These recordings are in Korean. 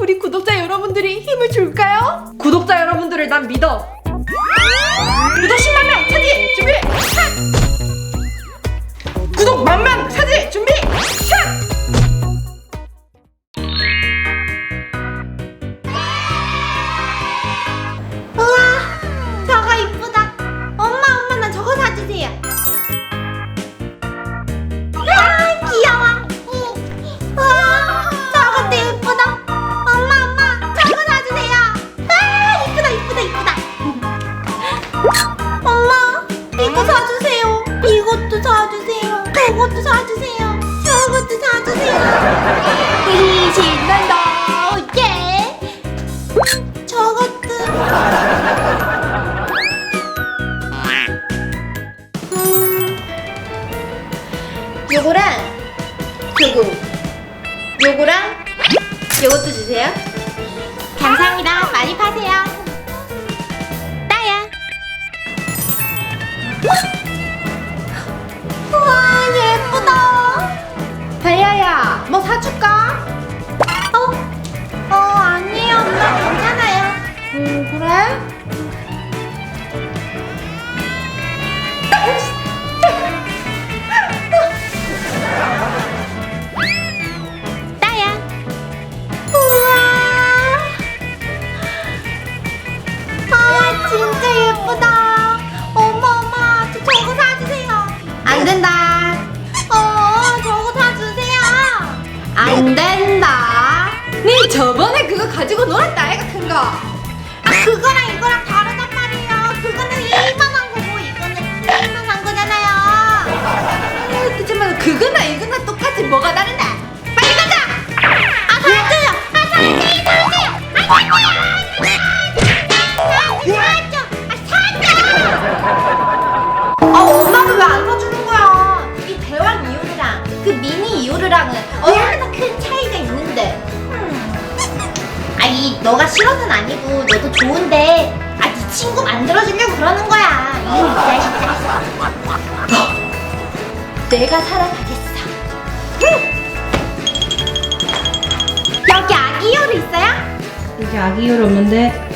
우리 구독자 여러분들이 힘을 줄까요? 구독자 여러분들을 난 믿어. 구독 10만 명 차지 준비. 샷! 구독 만만 차지 준비. 샷! 요거랑 요것도 주세요. 감사합니다. 많이 파세요. 따야. 우와 예쁘다. 다이아야. 뭐 사줄까? 가지고 놀았다 아이가 큰 거. 아 그거랑 너가 싫어서는 아니고 너도 좋은데 아 네 친구 만들어주려고 그러는 거야 이 자식아 내가 살아가겠어. 여기 아기 요루 있어요? 여기 아기 이오르 없는데.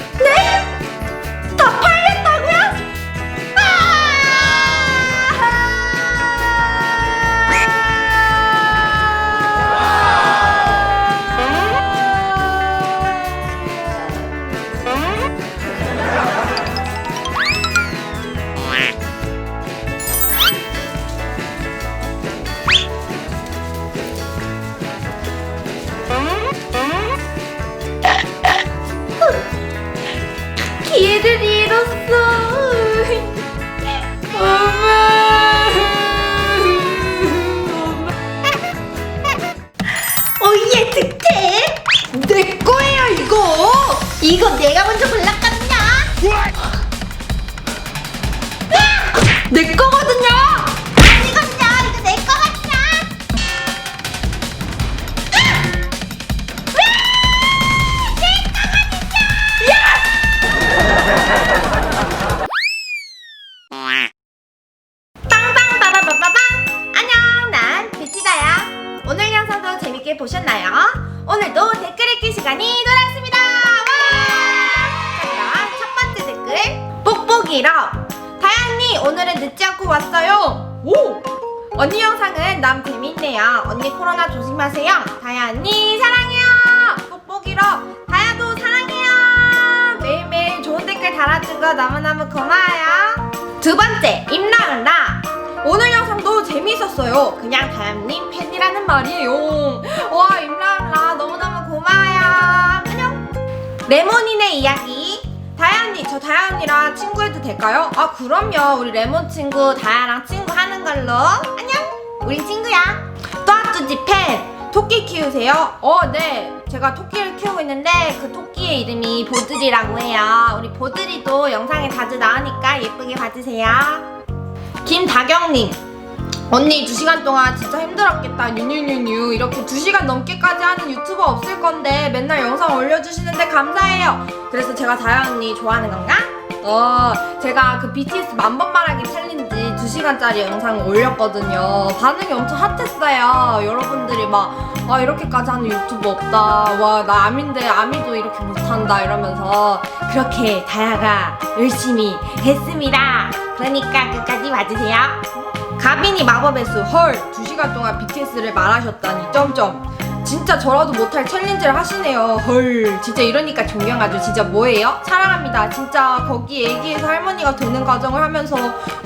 댓글 뽁뽁이러 다현이 오늘은 늦지 않고 왔어요 오. 언니 영상은 남 재밌네요. 언니 코로나 조심하세요. 다야 언니 사랑해요. 뽁뽁이로 다야도 사랑해요. 매일매일 좋은 댓글 달아준 거 너무너무 고마워요. 두 번째 임나은라 오늘 영상도 재미있었어요. 그냥 다야님 팬이라는 말이에요. 와 임나은라 너무너무 고마워요. 안녕. 레몬이네 이야기. 저 언니랑 친구해도 될까요? 아, 그럼요. 우리 레몬 친구 다야랑 친구 하는 걸로. 안녕. 우리 친구야. 또아뚜지 팬. 토끼 키우세요? 어, 네. 제가 토끼를 키우고 있는데 그 토끼의 이름이 보들이라고 해요. 우리 보들이도 영상에 자주 나오니까 예쁘게 봐주세요. 김다경님. 언니 2시간 동안 진짜 힘들었겠다 뉴뉴뉴뉴 이렇게 2시간 넘게까지 하는 유튜버 없을 건데 맨날 영상 올려주시는데 감사해요 그래서 제가 다현 언니 좋아하는 건가? 어 제가 그 BTS 만번 말하기 챌린지 2시간짜리 영상을 올렸거든요. 반응이 엄청 핫했어요. 여러분들이 막, 아, 이렇게까지 하는 유튜브 없다. 와, 나 암인데 암이도 이렇게 못한다. 이러면서 그렇게 다야가 열심히 했습니다. 그러니까 끝까지 봐주세요. 가빈이 마법의 수, 헐, 2시간 동안 BTS를 말하셨다니, 점점. 진짜 저라도 못할 챌린지를 하시네요. 헐, 진짜 이러니까 존경하죠. 진짜 뭐예요? 사랑합니다. 진짜 거기 애기에서 할머니가 되는 과정을 하면서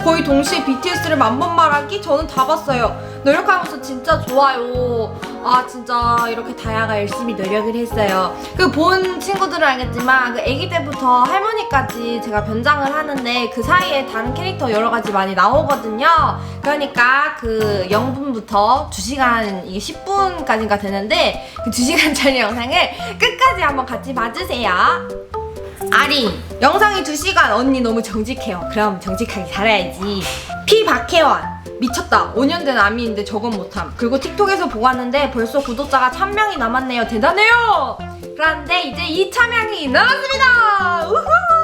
거의 동시에 BTS를 만 번 말하기 저는 다 봤어요. 노력하면서 진짜 좋아요. 아 진짜 이렇게 다야가 열심히 노력을 했어요. 그 본 친구들은 알겠지만 그 아기 때부터 할머니까지 제가 변장을 하는데 그 사이에 다른 캐릭터 여러 가지 많이 나오거든요. 그러니까 그 0분부터 2시간 이게 10분까지가 되는데 그 2시간짜리 영상을 끝까지 한번 같이 봐주세요. 아리 영상이 2시간 언니 너무 정직해요 그럼 정직하게 살아야지 피 박혜원 미쳤다. 5년 된 아미인데 저건 못함. 그리고 틱톡에서 보고 왔는데 벌써 구독자가 1000명이 남았네요. 대단해요! 그런데 이제 2,000명이 남았습니다! 우후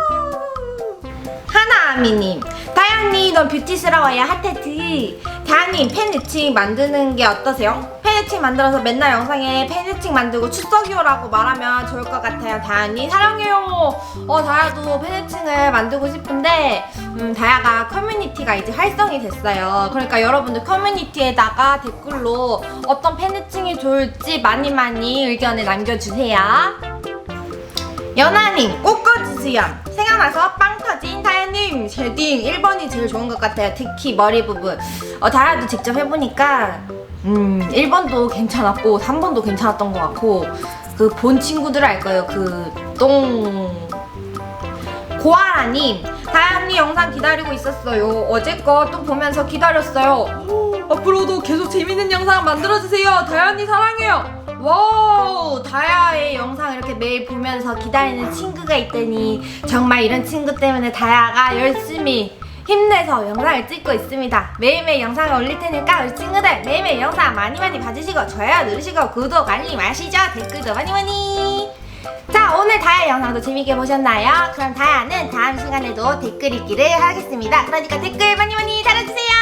하나아미님 다현님 넌 뷰티스러워요 하테트 다현님 팬애칭 만드는 게 어떠세요? 팬애칭 만들어서 맨날 영상에 팬애칭 만들고 출석이요라고 말하면 좋을 것 같아요 다현이. 사랑해요. 어 다야도 팬애칭을 만들고 싶은데 음 다야가 커뮤니티가 이제 활성이 됐어요. 그러니까 여러분들 커뮤니티에다가 댓글로 어떤 팬애칭이 좋을지 많이 많이 의견을 남겨주세요. 연하님 꽃꽂이 수염 생각나서 빵 터진 다 현님 쉐딩 1번이 제일 좋은 것 같아요. 특히 머리 부분. 어, 다현도 직접 해보니까 음 1번도 괜찮았고 3번도 괜찮았던 것 같고 그 본 친구들 알 거예요. 그똥 고아라님. 다현님 영상 기다리고 있었어요. 어제 거 또 보면서 기다렸어요. 앞으로도 계속 재밌는 영상 만들어주세요. 다현이 사랑해요 와우 다야의 영상 이렇게 매일 보면서 기다리는 친구가 있다니. 정말 이런 친구 때문에 다야가 열심히 힘내서 영상을 찍고 있습니다. 매일매일 영상을 올릴 테니까 우리 친구들 매일매일 영상 많이 많이 봐주시고 좋아요 누르시고 구독 알림 아시죠. 댓글도 많이 많이. 자 오늘 다야 영상도 재밌게 보셨나요? 그럼 다야는 다음 시간에도 댓글 읽기를 하겠습니다. 그러니까 댓글 많이 많이 달아주세요